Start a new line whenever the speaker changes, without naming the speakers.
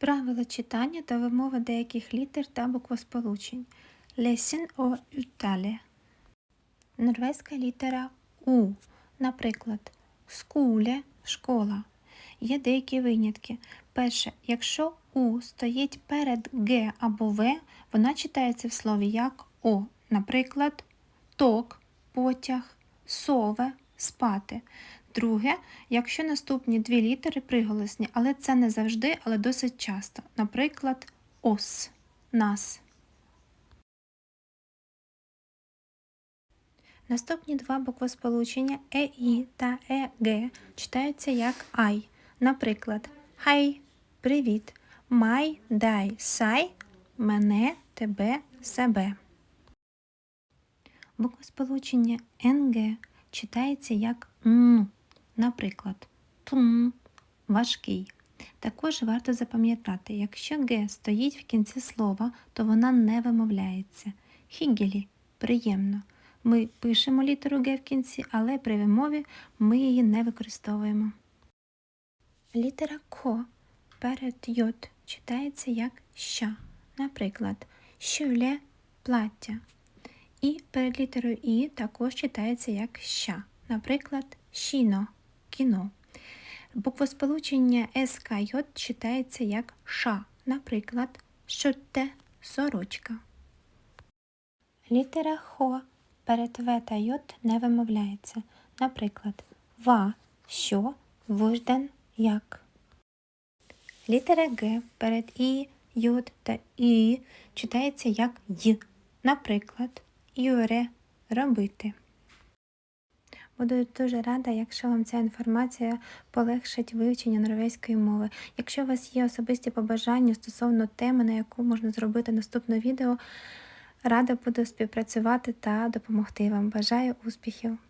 Правила читання та вимови деяких літер та буквосполучень. Lesson о uttale. Норвезька літера У. Наприклад, скуле школа. Є деякі винятки. Перше, якщо У стоїть перед Г або В, вона читається в слові як О. Наприклад, ток, потяг, сове, спати. Друге, якщо наступні дві літери приголосні, але це не завжди, але досить часто. Наприклад, ос, нас. Наступні два буквосполучення ЕІ та ЕГ читаються як ай. Наприклад, хай, привіт, май, дай, сай, мене, тебе, себе. Буквосполучення НГ читається як н. Наприклад, тум важкий. Також варто запам'ятати, якщо Г стоїть в кінці слова, то вона не вимовляється. Хігелі приємно. Ми пишемо літеру Г в кінці, але при вимові ми її не використовуємо. Літера Ко перед йод читається як ща. Наприклад, щуле плаття. І перед літерою І також читається як ща. Наприклад, щіно кіно. Буквосполучення СКЙ читається як ша. Наприклад, шотте сорочка. Літера Хо перед В та Й не вимовляється. Наприклад, ва, що, вожден, як. Літера Г перед І, Й та І читається як Й. Наприклад, юре робити. Буду дуже рада, якщо вам ця інформація полегшить вивчення норвезької мови. Якщо у вас є особисті побажання стосовно теми, на яку можна зробити наступне відео, рада буду співпрацювати та допомогти вам. Бажаю успіхів!